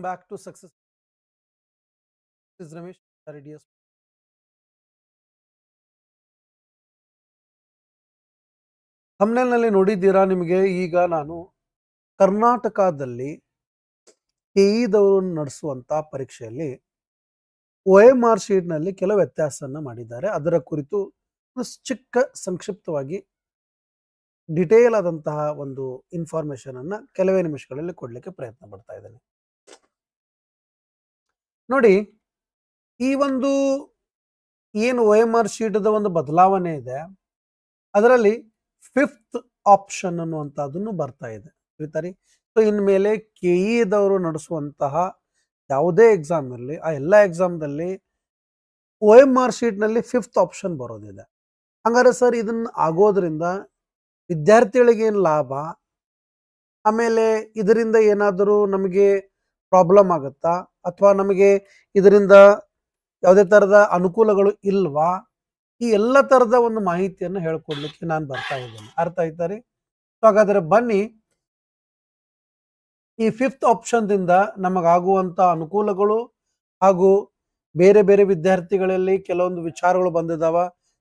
Welcome back to Success. This is Ramesh RDS. ನಲ್ಲಿ ನೋಡಿದ್ದೀರಾ ನಿಮಗೆ ಈಗ ನಾನು ಕರ್ನಾಟಕದಲ್ಲಿ ಕೆಇದವರು ನಡೆಸುವಂತ ಪರೀಕ್ಷೆಯಲ್ಲಿ ಒ ಎಂ ಆರ್ ಶೀಟ್ನಲ್ಲಿ ಕೆಲವು ವ್ಯತ್ಯಾಸವನ್ನು ಮಾಡಿದ್ದಾರೆ ಅದರ ಕುರಿತು ಚಿಕ್ಕ ಸಂಕ್ಷಿಪ್ತವಾಗಿ ಡಿಟೇಲ್ ಆದಂತಹ ಒಂದು ಇನ್ಫಾರ್ಮೇಷನನ್ನು ಕೆಲವೇ ನಿಮಿಷಗಳಲ್ಲಿ ಕೊಡಲಿಕ್ಕೆ ಪ್ರಯತ್ನ ಪಡ್ತಾ ಇದ್ದೇನೆ ನೋಡಿ, ಈ ಒಂದು ಏನು ಒ ಎಂ ಆರ್ ಶೀಟದ ಒಂದು ಬದಲಾವಣೆ ಇದೆ, ಅದರಲ್ಲಿ ಫಿಫ್ತ್ ಆಪ್ಷನ್ ಅನ್ನುವಂಥದ್ದನ್ನು ಬರ್ತಾ ಇದೆ. ತಿಳಿತಾರಿ ಸೊ ಇನ್ಮೇಲೆ ಕೆ ಇದವರು ನಡೆಸುವಂತಹ ಯಾವುದೇ ಎಕ್ಸಾಮ್ ಇರಲಿ, ಆ ಎಲ್ಲ ಎಕ್ಸಾಮ್ದಲ್ಲಿ ಒ ಎಂ ಆರ್ ಶೀಟ್ನಲ್ಲಿ ಫಿಫ್ತ್ ಆಪ್ಷನ್ ಬರೋದಿದೆ. ಹಂಗಾರೆ ಸರ್ ಇದನ್ನು ಆಗೋದ್ರಿಂದ ವಿದ್ಯಾರ್ಥಿಗಳಿಗೆ ಏನು ಲಾಭ? ಆಮೇಲೆ ಇದರಿಂದ ಏನಾದರೂ ನಮಗೆ ಪ್ರಾಬ್ಲಮ್ ಆಗುತ್ತಾ? ಅಥವಾ ನಮಗೆ ಇದರಿಂದ ಯಾವುದೇ ಥರದ ಅನುಕೂಲಗಳು ಇಲ್ವಾ? ಈ ಎಲ್ಲ ಥರದ ಒಂದು ಮಾಹಿತಿಯನ್ನು ಹೇಳ್ಕೊಡ್ಲಿಕ್ಕೆ ನಾನು ಬರ್ತಾ ಇದ್ದೇನೆ. ಅರ್ಥ ಆಯ್ತಾ ರೀ? ಸೊ ಹಾಗಾದ್ರೆ ಬನ್ನಿ. ಈ ಫಿಫ್ತ್ ಆಪ್ಷನ್ದಿಂದ ನಮಗಾಗುವಂಥ ಅನುಕೂಲಗಳು ಹಾಗೂ ಬೇರೆ ಬೇರೆ ವಿದ್ಯಾರ್ಥಿಗಳಲ್ಲಿ ಕೆಲವೊಂದು ವಿಚಾರಗಳು ಬಂದಿದಾವ.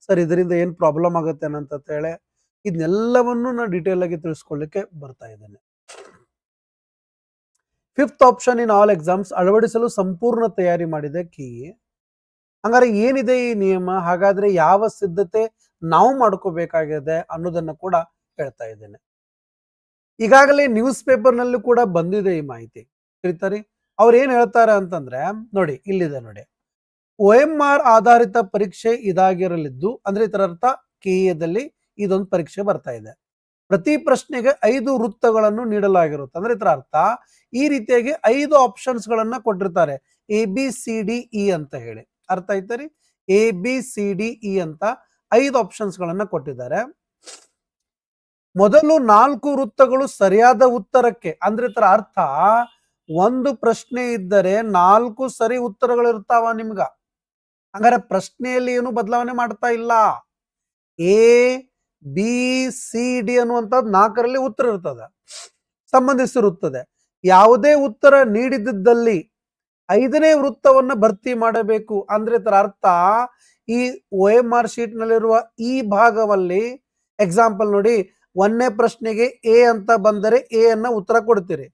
ಸರ್, ಇದರಿಂದ ಏನು ಪ್ರಾಬ್ಲಮ್ ಆಗುತ್ತೆ ಅಂತ ಹೇಳಿ ಇದನ್ನೆಲ್ಲವನ್ನು ನಾನು ಡೀಟೇಲ್ ಆಗಿ ತಿಳಿಸ್ಕೊಳ್ಳಿಕ್ಕೆ ಬರ್ತಾ ಇದ್ದೇನೆ. Fifth option in all exams ಅಳವಡಿಸಲು ಸಂಪೂರ್ಣ ತಯಾರಿ ಮಾಡಿದೆ ಕೀ. ಹಂಗಾರೆ ಏನಿದೆ ಈ ನಿಯಮ? ಹಾಗಾದ್ರೆ ಯಾವ ಸಿದ್ಧತೆ ನಾವು ಮಾಡ್ಕೋಬೇಕಾಗಿದೆ ಅನ್ನೋದನ್ನ ಕೂಡ ಹೇಳ್ತಾ ಇದ್ದೇನೆ. ಈಗಾಗಲೇ ನ್ಯೂಸ್ ಪೇಪರ್ನಲ್ಲಿ ಕೂಡ ಬಂದಿದೆ ಈ ಮಾಹಿತಿ. ತಿಳಿತಾರಿ ಅವ್ರು ಏನ್ ಹೇಳ್ತಾರೆ ಅಂತಂದ್ರೆ, ನೋಡಿ, ಇಲ್ಲಿದೆ ನೋಡಿ. ಒ ಎಂ ಆರ್ ಆಧಾರಿತ ಪರೀಕ್ಷೆ ಇದಾಗಿರಲಿದ್ದು, ಅಂದ್ರೆ ಇದರ ಅರ್ಥ ಇದೊಂದು ಪರೀಕ್ಷೆ ಬರ್ತಾ ಇದೆ. ಪ್ರತಿ ಪ್ರಶ್ನೆಗೆ ಐದು ವೃತ್ತಗಳನ್ನು ನೀಡಲಾಗಿರುತ್ತೆ. ಅಂದ್ರೆ ಇದರ ಅರ್ಥ ಈ ರೀತಿಯಾಗಿ ಐದು ಆಪ್ಷನ್ಸ್ ಗಳನ್ನ ಕೊಟ್ಟಿರ್ತಾರೆ. A B C D E ಅಂತ ಹೇಳಿ. ಅರ್ಥ ಐತರಿ ರೀ? A B C D E ಅಂತ ಐದು ಆಪ್ಷನ್ಸ್ ಗಳನ್ನ ಕೊಟ್ಟಿದ್ದಾರೆ. ಮೊದಲು ನಾಲ್ಕು ವೃತ್ತಗಳು ಸರಿಯಾದ ಉತ್ತರಕ್ಕೆ. ಅಂದ್ರೆ ಇದರ ಅರ್ಥ ಒಂದು ಪ್ರಶ್ನೆ ಇದ್ದರೆ ನಾಲ್ಕು ಸರಿ ಉತ್ತರಗಳು ಇರ್ತಾವ ನಿಮ್ಗ. ಹಂಗಾರೆ ಪ್ರಶ್ನೆಯಲ್ಲಿ ಏನು ಬದಲಾವಣೆ ಮಾಡ್ತಾ ಇಲ್ಲ. ಎ ಬಿ, ಸಿ, ಡಿ ಅನ್ನುವಂಥದ್ದು ನಾಲ್ಕರಲ್ಲಿ ಉತ್ತರ ಇರ್ತದೆ. ಸಂಬಂಧಿಸಿರುತ್ತದೆ. ಯಾವುದೇ ಉತ್ತರ ನೀಡಿದ್ದಲ್ಲಿ ಐದನೇ ವೃತ್ತವನ್ನು ಭರ್ತಿ ಮಾಡಬೇಕು ಅಂದ್ರೆ ಇದರ ಅರ್ಥ ಈ ಒ ಎಂ ಆರ್ ಶೀಟ್ ನಲ್ಲಿರುವ ಈ ಭಾಗವಲ್ಲಿ ಎಕ್ಸಾಂಪಲ್ ನೋಡಿ, ಒಂದನೇ ಪ್ರಶ್ನೆಗೆ ಎ ಅಂತ ಬಂದರೆ ಎ ಅನ್ನ ಉತ್ತರ ಕೊಡ್ತೀರಿ.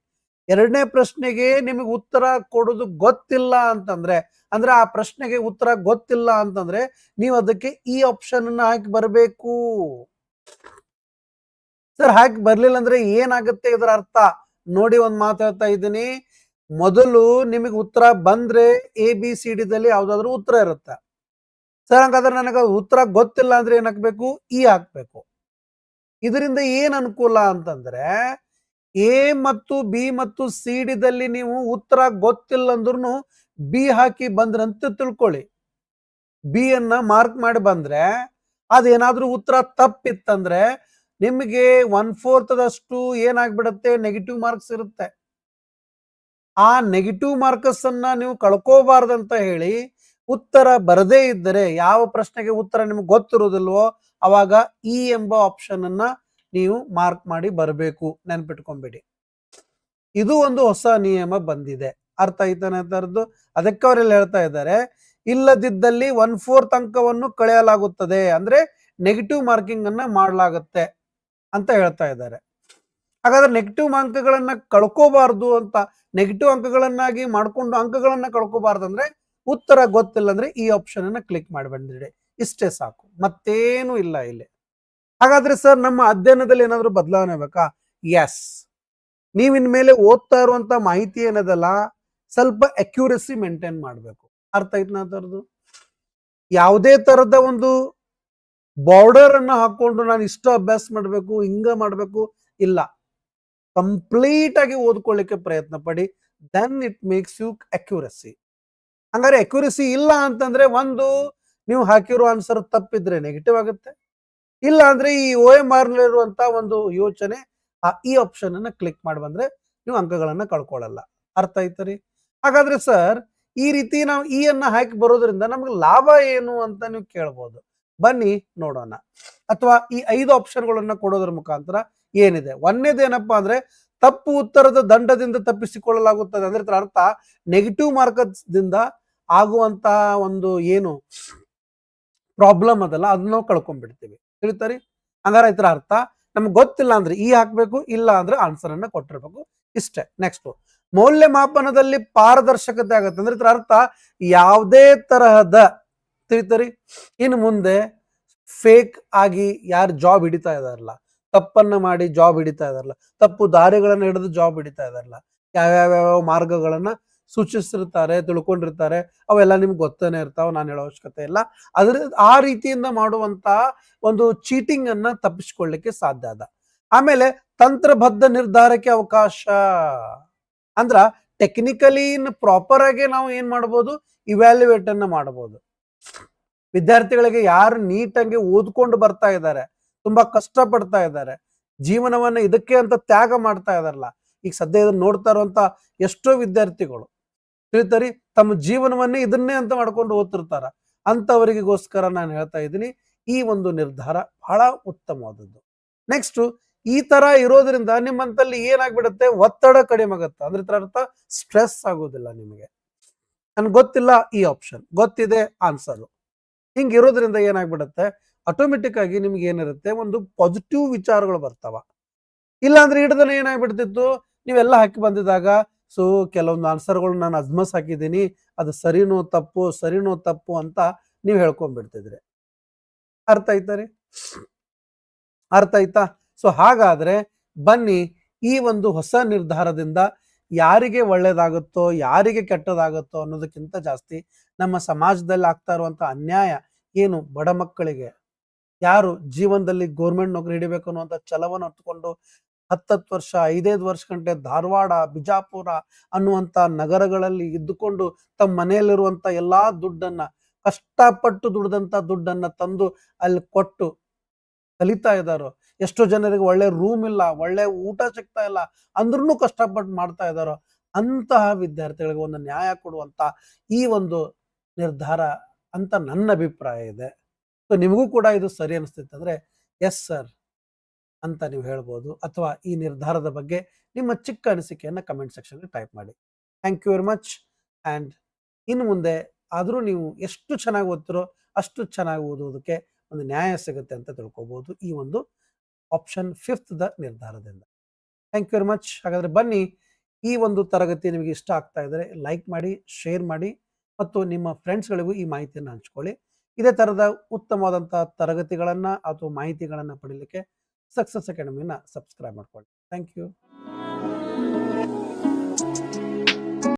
ಎರಡನೇ ಪ್ರಶ್ನೆಗೆ ನಿಮಗೆ ಉತ್ತರ ಕೊಡೋದು ಗೊತ್ತಿಲ್ಲ ಅಂತಂದ್ರೆ, ಅಂದ್ರೆ ಆ ಪ್ರಶ್ನೆಗೆ ಉತ್ತರ ಗೊತ್ತಿಲ್ಲ ಅಂತಂದ್ರೆ, ನೀವು ಅದಕ್ಕೆ ಈ ಆಪ್ಷನ್ ಅನ್ನ ಹಾಕಿ ಬರಬೇಕು. ಸರ್ ಹಾಕಿ ಬರ್ಲಿಲ್ಲ ಅಂದ್ರೆ ಏನಾಗುತ್ತೆ ಇದರ ಅರ್ಥ? ನೋಡಿ ಒಂದ್ ಮಾತು ಹೇಳ್ತಾ ಇದ್ದೀನಿ. ಮೊದಲು ನಿಮಗೆ ಉತ್ತರ ಬಂದ್ರೆ ಎ ಬಿ ಸಿ ಡಿ ದಲ್ಲಿ ಯಾವ್ದಾದ್ರು ಉತ್ತರ ಇರುತ್ತೆ. ಸರ್ ಹಂಗಾದ್ರೆ ನನಗೆ ಉತ್ತರ ಗೊತ್ತಿಲ್ಲ ಅಂದ್ರೆ ಏನ್ ಇ ಹಾಕ್ಬೇಕು. ಇದರಿಂದ ಏನ್ ಅನುಕೂಲ ಅಂತಂದ್ರೆ ಎ ಮತ್ತು ಬಿ ಮತ್ತು ಸಿ ಡಿ ದಲ್ಲಿ ನೀವು ಉತ್ತರ ಗೊತ್ತಿಲ್ಲ ಅಂದ್ರೂ ಬಿ ಹಾಕಿ ಬಂದ್ರಂತ ತಿಳ್ಕೊಳ್ಳಿ. ಬಿ ಅನ್ನ ಮಾರ್ಕ್ ಮಾಡಿ ಬಂದ್ರೆ ಅದೇನಾದ್ರೂ ಉತ್ತರ ತಪ್ಪಿತ್ತಂದ್ರೆ ನಿಮಗೆ ಒನ್ ಫೋರ್ತ್ ದಷ್ಟು ಏನಾಗ್ಬಿಡತ್ತೆ? ನೆಗೆಟಿವ್ ಮಾರ್ಕ್ಸ್ ಇರುತ್ತೆ. ಆ ನೆಗೆಟಿವ್ ಮಾರ್ಕಸ್ ಅನ್ನ ನೀವು ಕಳ್ಕೋಬಾರ್ದಂತ ಹೇಳಿ ಉತ್ತರ ಬರದೇ ಇದ್ದರೆ ಯಾವ ಪ್ರಶ್ನೆಗೆ ಉತ್ತರ ನಿಮ್ಗೆ ಗೊತ್ತಿರೋದಿಲ್ವೋ ಅವಾಗ ಈ ಎಂಬ ಆಪ್ಷನ್ ಅನ್ನ ನೀವು ಮಾರ್ಕ್ ಮಾಡಿ ಬರಬೇಕು. ನೆನ್ಪಿಟ್ಕೊಂಬಿಡಿ. ಇದು ಒಂದು ಹೊಸ ನಿಯಮ ಬಂದಿದೆ. ಅರ್ಥ ಆಯ್ತಾನೆ ಅಂತರದ್ದು ಅದಕ್ಕೆ ಅವರೆಲ್ಲ ಹೇಳ್ತಾ ಇದ್ದಾರೆ. ಇಲ್ಲದಿದ್ದಲ್ಲಿ ಒನ್ ಫೋರ್ತ್ ಅಂಕವನ್ನು ಕಳೆಯಲಾಗುತ್ತದೆ. ಅಂದ್ರೆ ನೆಗೆಟಿವ್ ಮಾರ್ಕಿಂಗ್ ಅನ್ನ ಮಾಡಲಾಗುತ್ತೆ. ಅಂತ ಹೇಳ್ತಾ ಇದ್ದಾರೆ. ಹಾಗಾದ್ರೆ ನೆಗೆಟಿವ್ ಅಂಕಗಳನ್ನ ಕಳ್ಕೋಬಾರ್ದು ಅಂತ ನೆಗೆಟಿವ್ ಅಂಕಗಳನ್ನಾಗಿ ಮಾಡ್ಕೊಂಡು ಅಂಕಗಳನ್ನ ಕಳ್ಕೋಬಾರ್ದು ಅಂದ್ರೆ ಉತ್ತರ ಗೊತ್ತಿಲ್ಲ ಅಂದ್ರೆ ಈ ಆಪ್ಷನ್ ಅನ್ನ ಕ್ಲಿಕ್ ಮಾಡಿ ಇಷ್ಟೇ ಸಾಕು. ಮತ್ತೇನು ಇಲ್ಲ ಇಲ್ಲಿ. ಹಾಗಾದ್ರೆ ಸರ್ ನಮ್ಮ ಅಧ್ಯಯನದಲ್ಲಿ ಏನಾದರೂ ಬದಲಾವಣೆ ಬೇಕಾ? ಎಸ್ ನೀವಿನ ಇನ್ಮೇಲೆ ಓದ್ತಾ ಇರುವಂತ ಮಾಹಿತಿ ಏನದಲ್ಲ, ಸ್ವಲ್ಪ ಅಕ್ಯುರಸಿ ಮೇಂಟೈನ್ ಮಾಡಬೇಕು. ಅರ್ಥ ಆಯ್ತು ತರದು ಯಾವುದೇ ತರದ ಒಂದು ಬಾರ್ಡರ್ ಅನ್ನ ಹಾಕೊಂಡು ನಾನು ಇಷ್ಟ ಅಭ್ಯಾಸ ಮಾಡಬೇಕು, ಹಿಂಗ ಮಾಡಬೇಕು, ಇಲ್ಲ. ಕಂಪ್ಲೀಟ್ ಆಗಿ ಓದ್ಕೊಳ್ಳಿಕ್ಕೆ ಪ್ರಯತ್ನ ಪಡಿ then it makes you accuracy ಹಂಗಾರೆ ಅಕ್ಯುರಸಿ ಇಲ್ಲ ಅಂತಂದ್ರೆ ಒಂದು, ನೀವು ಹಾಕಿರೋ ಆನ್ಸರ್ ತಪ್ಪಿದ್ರೆ ನೆಗೆಟಿವ್ ಆಗುತ್ತೆ. ಇಲ್ಲ ಅಂದ್ರೆ ಈ ಓ ಎಂ ಇರುವಂತ ಒಂದು ಯೋಚನೆ, ಆ ಈ ಆಪ್ಷನ್ ಅನ್ನ ಕ್ಲಿಕ್ ಮಾಡಿ ಬಂದ್ರೆ ನೀವು ಅಂಕಗಳನ್ನ ಕಳ್ಕೊಳ್ಳಲ್ಲ. ಅರ್ಥ ಆಯ್ತರಿ ಹಾಗಾದ್ರೆ ಸರ್ ಈ ರೀತಿ ನಾವು ಈ ಅನ್ನ ಹಾಕಿ ಬರೋದ್ರಿಂದ ನಮ್ಗೆ ಲಾಭ ಏನು ಅಂತ ನೀವು ಕೇಳ್ಬೋದು. ಬನ್ನಿ ನೋಡೋಣ. ಅಥವಾ ಈ ಐದು ಆಪ್ಷನ್ಗಳನ್ನ ಕೊಡೋದ್ರ ಮುಖಾಂತರ ಏನಿದೆ? ಒಂದೇದೇನಪ್ಪಾ ಅಂದ್ರೆ ತಪ್ಪು ಉತ್ತರದ ದಂಡದಿಂದ ತಪ್ಪಿಸಿಕೊಳ್ಳಲಾಗುತ್ತದೆ ಅಂದ್ರೆ ಅರ್ಥ ನೆಗೆಟಿವ್ ಮಾರ್ಕದಿಂದ ಆಗುವಂತ ಒಂದು ಏನು ಪ್ರಾಬ್ಲಮ್ ಅದಲ್ಲ, ಅದನ್ನ ನಾವು ಕಳ್ಕೊಂಡ್ಬಿಡ್ತೀವಿ. ತಿಳಿತಾರಿ ಹಂಗಾರೆ ಇದರ ಅರ್ಥ ನಮ್ಗೆ ಗೊತ್ತಿಲ್ಲ ಅಂದ್ರೆ ಈ ಹಾಕ್ಬೇಕು, ಇಲ್ಲ ಅಂದ್ರೆ ಆನ್ಸರ್ ಅನ್ನ ಕೊಟ್ಟಿರ್ಬೇಕು. ಇಷ್ಟೇ ನೆಕ್ಸ್ಟ್ ಮೌಲ್ಯಮಾಪನದಲ್ಲಿ ಪಾರದರ್ಶಕತೆ ಆಗತ್ತೆ ಅಂದ್ರೆ ಇದರ ಅರ್ಥ ಯಾವುದೇ ತರಹದ ತಿಳಿತರಿ? ಇನ್ನು ಮುಂದೆ ಫೇಕ್ ಆಗಿ ಯಾರು ಜಾಬ್ ಹಿಡಿತಾ ಇದಾರಲ್ಲ, ತಪ್ಪನ್ನ ಮಾಡಿ ಜಾಬ್ ಹಿಡಿತಾ ಇದಾರಲ್ಲ, ತಪ್ಪು ದಾರಿಗಳನ್ನ ಹಿಡಿದು ಜಾಬ್ ಹಿಡಿತಾ ಇದಾರಲ್ಲ ಯಾವ್ಯಾವ ಮಾರ್ಗಗಳನ್ನ ಸೂಚಿಸಿರ್ತಾರೆ ತಿಳ್ಕೊಂಡಿರ್ತಾರೆ, ಅವೆಲ್ಲ ನಿಮ್ಗೆ ಗೊತ್ತನೇ ಇರ್ತಾವ, ನಾನು ಹೇಳೋ ಅವಶ್ಯಕತೆ ಇಲ್ಲ. ಅದ್ರ, ಆ ರೀತಿಯಿಂದ ಮಾಡುವಂತ ಒಂದು ಚೀಟಿಂಗ್ ಅನ್ನ ತಪ್ಪಿಸ್ಕೊಳ್ಳಿಕ್ಕೆ ಸಾಧ್ಯ ಅದ. ಆಮೇಲೆ ತಂತ್ರಬದ್ಧ ನಿರ್ಧಾರಕ್ಕೆ ಅವಕಾಶ. ಅಂದ್ರ ಟೆಕ್ನಿಕಲಿ ಪ್ರಾಪರ್ ಆಗಿ ನಾವು ಏನ್ ಮಾಡ್ಬೋದು? ಇವ್ಯಾಲ್ಯುಯೇಟ್ ಅನ್ನ ಮಾಡಬಹುದು ವಿದ್ಯಾರ್ಥಿಗಳಿಗೆ ಯಾರು ನೀಟಾಗಿ ಓದ್ಕೊಂಡು ಬರ್ತಾ ಇದ್ದಾರೆ, ತುಂಬಾ ಕಷ್ಟ ಪಡ್ತಾ ಇದ್ದಾರೆ, ಜೀವನವನ್ನ ಇದಕ್ಕೆ ಅಂತ ತ್ಯಾಗ ಮಾಡ್ತಾ ಇದಾರಲ್ಲ ಈಗ ಸದ್ಯ ಇದನ್ನ ನೋಡ್ತಾ ಇರುವಂತ ಎಷ್ಟೋ ವಿದ್ಯಾರ್ಥಿಗಳು, ತಿಳಿತಾರಿ ತಮ್ಮ ಜೀವನವನ್ನೇ ಇದನ್ನೇ ಅಂತ ಮಾಡ್ಕೊಂಡು ಓದ್ತಿರ್ತಾರ ಅಂತವರಿಗೋಸ್ಕರ ನಾನು ಹೇಳ್ತಾ ಇದ್ದೀನಿ, ಈ ಒಂದು ನಿರ್ಧಾರ ಬಹಳ ಉತ್ತಮವಾದದ್ದು. ನೆಕ್ಸ್ಟ್ ಈ ತರ ಇರೋದ್ರಿಂದ ನಿಮ್ಮಂತಲ್ಲಿ ಏನಾಗ್ಬಿಡುತ್ತೆ, ಒತ್ತಡ ಕಡಿಮೆ ಆಗುತ್ತೆ, ಅಂದ್ರೆ ಅರ್ಥ ಸ್ಟ್ರೆಸ್ ಆಗೋದಿಲ್ಲ ನಿಮಗೆ. ನನ್ಗೆ ಗೊತ್ತಿಲ್ಲ ಈ ಆಪ್ಷನ್ ಗೊತ್ತಿದೆ ಆನ್ಸರ್ ಹಿಂಗಿರೋದ್ರಿಂದ ಏನಾಗ್ಬಿಡುತ್ತೆ? ಆಟೋಮೆಟಿಕ್ ಆಗಿ ನಿಮ್ಗೆ ಏನಿರುತ್ತೆ? ಒಂದು ಪಾಸಿಟಿವ್ ವಿಚಾರಗಳು ಬರ್ತಾವ. ಇಲ್ಲಾಂದ್ರೆ ಹಿಡ್ದನ ಏನಾಗ್ಬಿಡ್ತಿತ್ತು? ನೀವೆಲ್ಲ ಹಾಕಿ ಬಂದಿದಾಗ ಸೊ, ಕೆಲವೊಂದು ಆನ್ಸರ್ಗಳು ನಾನು ಅಜ್ಮಸ್ ಹಾಕಿದ್ದೀನಿ. ಅದು ಸರಿನೋ ತಪ್ಪು ಸರಿನೋ ತಪ್ಪು ಅಂತ ನೀವು ಹೇಳ್ಕೊಂಡ್ಬಿಡ್ತಿದ್ರಿ. ಅರ್ಥ ಆಯ್ತಾ ರೀ? ಅರ್ಥ ಆಯ್ತಾ? ಸೊ ಹಾಗಾದ್ರೆ ಬನ್ನಿ ಈ ಒಂದು ಹೊಸ ನಿರ್ಧಾರದಿಂದ ಯಾರಿಗೆ ಒಳ್ಳೇದಾಗುತ್ತೋ, ಯಾರಿಗೆ ಕೆಟ್ಟದಾಗುತ್ತೋ ಅನ್ನೋದಕ್ಕಿಂತ ಜಾಸ್ತಿ ನಮ್ಮ ಸಮಾಜದಲ್ಲಿ ಆಗ್ತಾ ಇರುವಂತ ಅನ್ಯಾಯ ಏನು ಬಡ ಮಕ್ಕಳಿಗೆ? ಯಾರು ಜೀವನದಲ್ಲಿ ಗೋರ್ಮೆಂಟ್ ನೌಕರಿ ಹಿಡಿಬೇಕು ಅನ್ನುವಂಥ ಛಲವನ್ನು ಹೊತ್ತುಕೊಂಡು ಹತ್ತತ್ತು ವರ್ಷ, ಐದೈದು ವರ್ಷ ಗಂಟೆ ಧಾರವಾಡ, ಬಿಜಾಪುರ ಅನ್ನುವಂಥ ನಗರಗಳಲ್ಲಿ ಇದ್ದುಕೊಂಡು ತಮ್ಮ ಮನೆಯಲ್ಲಿರುವಂಥ ಎಲ್ಲಾ ದುಡ್ಡನ್ನ, ಕಷ್ಟಪಟ್ಟು ದುಡ್ದಂತ ದುಡ್ಡನ್ನ ತಂದು ಅಲ್ಲಿ ಕೊಟ್ಟು ಕಲಿತಾ ಇದ್ದಾರೋ? ಎಷ್ಟೋ ಜನರಿಗೆ ಒಳ್ಳೆ ರೂಮ್ ಇಲ್ಲ, ಒಳ್ಳೆ ಊಟ ಸಿಗ್ತಾ ಇಲ್ಲ ಅಂದ್ರೂ ಕಷ್ಟಪಟ್ಟು ಮಾಡ್ತಾ ಇದ್ದಾರೋ ಅಂತಹ ವಿದ್ಯಾರ್ಥಿಗಳಿಗೆ ಒಂದು ನ್ಯಾಯ ಕೊಡುವಂತ ಈ ಒಂದು ನಿರ್ಧಾರ ಅಂತ ನನ್ನ ಅಭಿಪ್ರಾಯ ಇದೆ. ಸೊ ನಿಮಗೂ ಕೂಡ ಇದು ಸರಿ ಅನಿಸ್ತಿತ್ತಂದರೆ ಎಸ್ ಸರ್ ಅಂತ ನೀವು ಹೇಳ್ಬೋದು. ಅಥವಾ ಈ ನಿರ್ಧಾರದ ಬಗ್ಗೆ ನಿಮ್ಮ ಚಿಕ್ಕ ಅನಿಸಿಕೆಯನ್ನು ಕಮೆಂಟ್ ಸೆಕ್ಷನ್ಗೆ ಟೈಪ್ ಮಾಡಿ. Thank you very much and ಇನ್ನು ಮುಂದೆ ಆದರೂ ನೀವು ಎಷ್ಟು ಚೆನ್ನಾಗಿ ಓದ್ತಿರೋ ಅಷ್ಟು ಚೆನ್ನಾಗಿ ಓದುವುದಕ್ಕೆ ಒಂದು ನ್ಯಾಯ ಸಿಗುತ್ತೆ ಅಂತ ತಿಳ್ಕೊಬೋದು ಈ ಒಂದು ಆಪ್ಷನ್ ಫಿಫ್ತ್ ದ ನಿರ್ಧಾರದಿಂದ. ಥ್ಯಾಂಕ್ ಯು ವೆರಿ ಮಚ್ ಹಾಗಾದರೆ ಬನ್ನಿ, ಈ ಒಂದು ತರಗತಿ ನಿಮಗೆ ಇಷ್ಟ ಆಗ್ತಾ ಇದ್ದರೆ ಲೈಕ್ ಮಾಡಿ ಶೇರ್ ಮಾಡಿ ಮತ್ತು ನಿಮ್ಮ ಫ್ರೆಂಡ್ಸ್ಗಳಿಗೂ ಈ ಮಾಹಿತಿಯನ್ನು ಹಂಚ್ಕೊಳ್ಳಿ. ಇದೇ ಥರದ ಉತ್ತಮವಾದಂಥ ತರಗತಿಗಳನ್ನು ಅಥವಾ ಮಾಹಿತಿಗಳನ್ನು ಪಡೀಲಿಕ್ಕೆ ಸಕ್ಸಸ್ ಅಕಾಡೆಮಿನ ಸಬ್ಸ್ಕ್ರೈಬ್ ಮಾಡ್ಕೊಳ್ಳಿ. Thank you